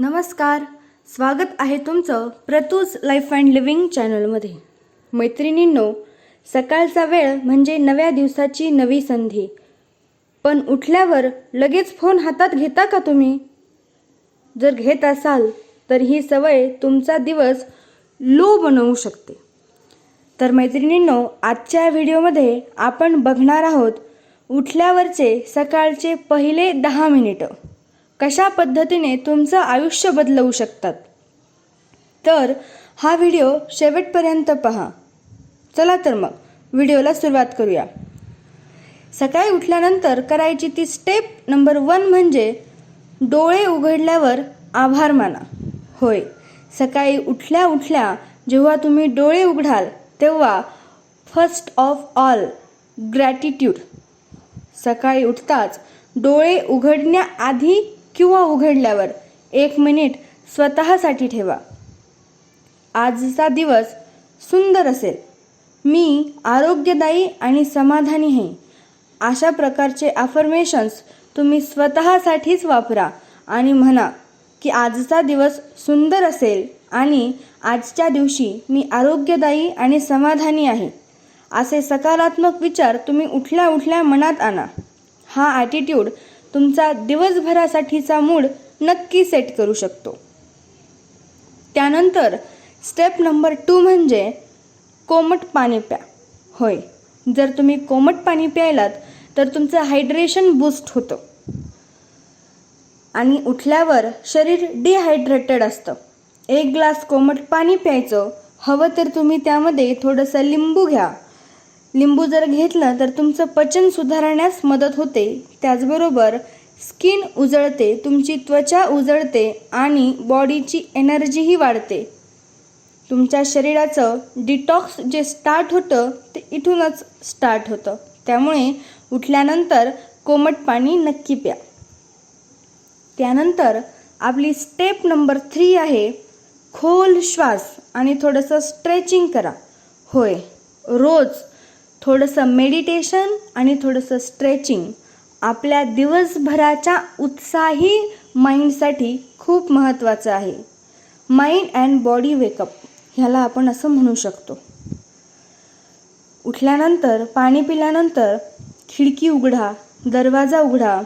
नमस्कार. स्वागत आहे तुमचं प्रतूज लाईफ अँड लिव्हिंग चॅनलमध्ये. मैत्रिणींनो सकाळचा वेळ म्हणजे नव्या दिवसाची नवी संधी. पण उठल्यावर लगेच फोन हातात घेता का तुम्ही? जर घेत असाल तर ही सवय तुमचा दिवस लो बनवू शकते. तर मैत्रिणींनो आजच्या व्हिडिओमध्ये आपण बघणार आहोत उठल्यावरचे सकाळचे पहिले दहा मिनिटं. कशा पद्धतीने तुमचं आयुष्य बदलवू शकतात? तर हा व्हिडिओ शेवटपर्यंत पहा. चला तर मग व्हिडिओला सुरुवात करूया. सकाळी उठल्यानंतर करायची ती स्टेप नंबर वन म्हणजे डोळे उघडल्यावर आभार माना. होय सकाळी उठल्या उठल्या जेव्हा तुम्ही डोळे उघडाल तेव्हा फर्स्ट ऑफ ऑल ग्रॅटिट्यूड सकाळी उठताच डोळे उघडण्याआधी किंवा उघडल्यावर एक मिनिट स्वतःसाठी ठेवा. आजचा दिवस सुंदर असेल. मी आरोग्यदायी आणि समाधानी आहे. अशा प्रकारचे अफर्मेशन्स तुम्ही स्वतःसाठीच वापरा आणि म्हणा की आजचा दिवस सुंदर असेल आणि आजच्या दिवशी मी आरोग्यदायी आणि समाधानी आहे. असे सकारात्मक विचार तुम्ही उठल्या उठल्या मनात आणा. हा ॲटिट्यूड तुमचा दिवसभरासाठीचा मूड नक्की सेट करू शकतो. त्यानंतर स्टेप नंबर टू म्हणजे कोमट पाणी प्या. होय जर तुम्ही कोमट पाणी प्यायलात तर तुमचं हायड्रेशन बूस्ट होतं. आणि उठल्यावर शरीर डिहायड्रेटेड असतं. एक ग्लास कोमट पाणी प्यायचं हवं तर तुम्ही त्यामध्ये थोडंसं लिंबू घ्या. लिंबू जर घेतलं तर तुमचं पचन सुधारण्यास मदत होते. त्याचबरोबर स्किन उजळते तुमची त्वचा उजळते आणि बॉडीची एनर्जीही वाढते. तुमच्या शरीराचं डिटॉक्स जे स्टार्ट होतं ते इथूनच स्टार्ट होतं. त्यामुळे उठल्यानंतर कोमट पाणी नक्की प्या. त्यानंतर आपली स्टेप नंबर थ्री आहे खोल श्वास आणि थोडंसं स्ट्रेचिंग करा. होय रोज थोडंसं मेडिटेशन आणि थोडंसं स्ट्रेचिंग आपल्या दिवसभराच्या उत्साही माइंडसाठी खूप महत्त्वाचं आहे. माइंड अँड बॉडी वेकअप ह्याला आपण असं म्हणू शकतो. उठल्यानंतर पाणी पिल्यानंतर खिडकी उघडा दरवाजा उघडा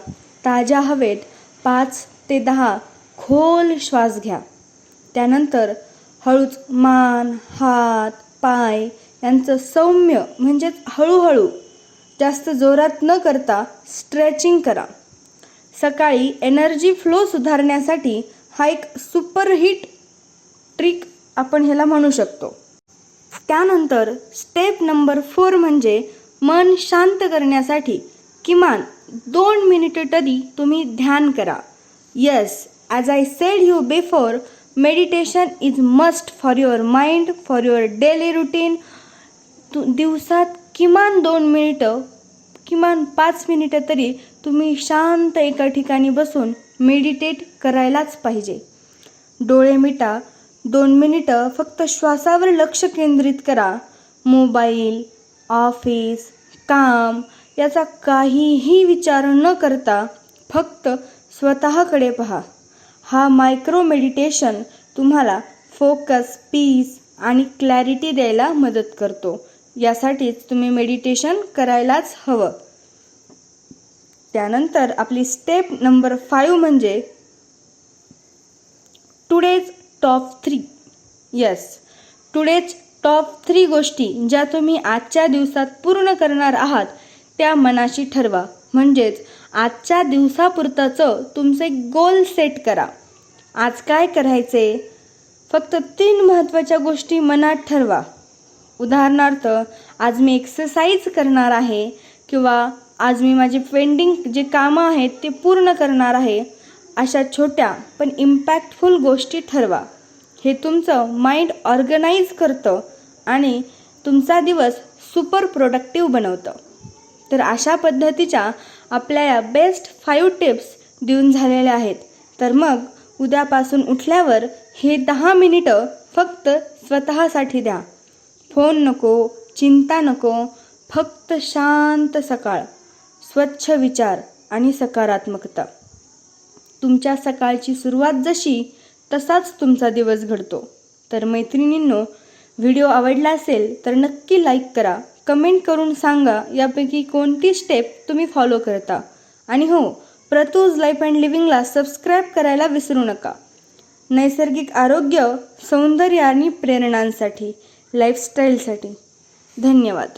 ताज्या हवेत पाच ते दहा खोल श्वास घ्या. त्यानंतर हळूच मान हात पाय यांचं सौम्य म्हणजेच हळूहळू जास्त जोरात न करता स्ट्रेचिंग करा. सकाळी एनर्जी फ्लो सुधारण्यासाठी हा एक सुपरहिट ट्रिक आपण ह्याला म्हणू शकतो. त्यानंतर स्टेप नंबर फोर म्हणजे मन शांत करण्यासाठी किमान दोन मिनिटं तरी तुम्ही ध्यान करा. Yes as I said you before meditation is must for your mind for your daily routine तु दिवसात किमान दोन मिनिटं किमान पाच मिनिटं तरी तुम्ही शांत एका ठिकाणी बसून मेडिटेट करायलाच पाहिजे. डोळे मिटा दोन मिनिटं फक्त श्वासावर लक्ष केंद्रित करा. मोबाईल ऑफिस काम याचा काहीही विचार न करता फक्त स्वतःकडे पहा. हा मायक्रो मेडिटेशन तुम्हाला फोकस पीस आणि क्लॅरिटी द्यायला मदत करतो. यासाठीच तुम्ही मेडिटेशन करायलाच हवं. त्यानंतर आपली स्टेप नंबर फाईव्ह म्हणजे today's top three yes today's top three गोष्टी ज्या तुम्ही आजच्या दिवसात पूर्ण करणार आहात त्या मनाशी ठरवा. म्हणजेच आजच्या दिवसापुरताचं तुमचे गोल सेट करा. आज काय करायचे? फक्त तीन महत्त्वाच्या गोष्टी मनात ठरवा. उदाहरणार्थ आज मी एक्सरसाइज करणार आहे किंवा आज मी माझी पेंडिंग जे कामं आहेत ते पूर्ण करणार आहे अशा छोट्या पण इम्पॅक्टफुल गोष्टी ठरवा. हे तुमचं माइंड ऑर्गनाईज करतं आणि तुमचा दिवस सुपर प्रोडक्टिव्ह बनवतं. तर अशा पद्धतीच्या आपल्या या बेस्ट फाईव्ह टिप्स देऊन झालेल्या आहेत. तर मग उद्यापासून उठल्यावर हे दहा मिनिटं फक्त स्वतःसाठी द्या. फोन नको चिंता नको फक्त शांत सकाळ स्वच्छ विचार आणि सकारात्मकता. तुमच्या सकाळची सुरुवात जशी तसाच तुमचा दिवस घडतो. तर मैत्रिणींनो व्हिडिओ आवडला असेल तर नक्की लाईक करा कमेंट करून सांगा यापैकी कोणती स्टेप तुम्ही फॉलो करता. आणि हो प्रतूज लाईफ अँड लिव्हिंगला सबस्क्राईब करायला विसरू नका. नैसर्गिक आरोग्य सौंदर्य आणि प्रेरणांसाठी लाईफस्टाईलसाठी. धन्यवाद.